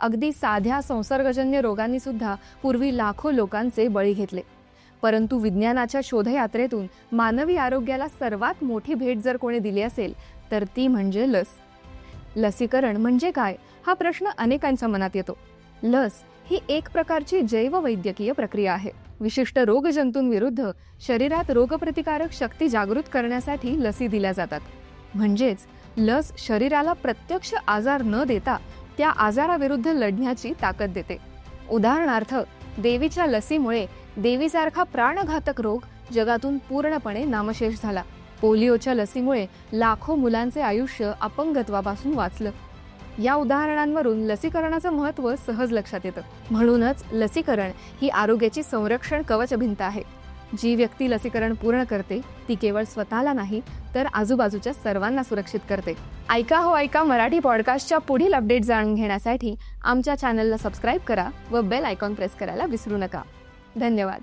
अगदी साध्या संसर्गजन्य रोगांनी सुद्धा पूर्वी लाखो लोकांचे बळी घेतले. परंतु विज्ञानाच्या शोधयात्रेतून मानवी आरोग्याला सर्वात मोठी भेट जर कोणी दिली असेल तर ती म्हणजे लस. लसीकरण म्हणजे काय? हा प्रश्न अनेकांच्या मनात येतो. लस ही एक प्रकारची जैववैद्यकीय प्रक्रिया आहे. विशिष्ट रोगजंतूंविरुद्ध शरीरात रोगप्रतिकारक शक्ती जागृत करण्यासाठी लसी दिल्या जातात. म्हणजेच लस शरीराला प्रत्यक्ष आजार न देता त्या आजाराविरुद्ध लढण्याची ताकद देते. उदाहरणार्थ देवीच्या लसीमुळे देवीसारखा प्राणघातक रोग जगातून पूर्णपणे नामशेष झाला. पोलिओच्या लसीमुळे लाखो मुलांचे आयुष्य अपंगत्वापासून वाचलं. या उदाहरणांवरून लसीकरणाचं महत्त्व सहज लक्षात येतं. म्हणूनच लसीकरण ही आरोग्याची संरक्षण कवच भिंत आहे. जी व्यक्ती लसीकरण पूर्ण करते ती केवळ स्वतःला नाही तर आजूबाजूच्या सर्वांना सुरक्षित करते. ऐका हो ऐका मराठी पॉडकास्टच्या पुढील अपडेट जाणून घेण्यासाठी आमच्या चॅनलला सबस्क्राईब करा व बेल आयकॉन प्रेस करायला विसरू नका. धन्यवाद.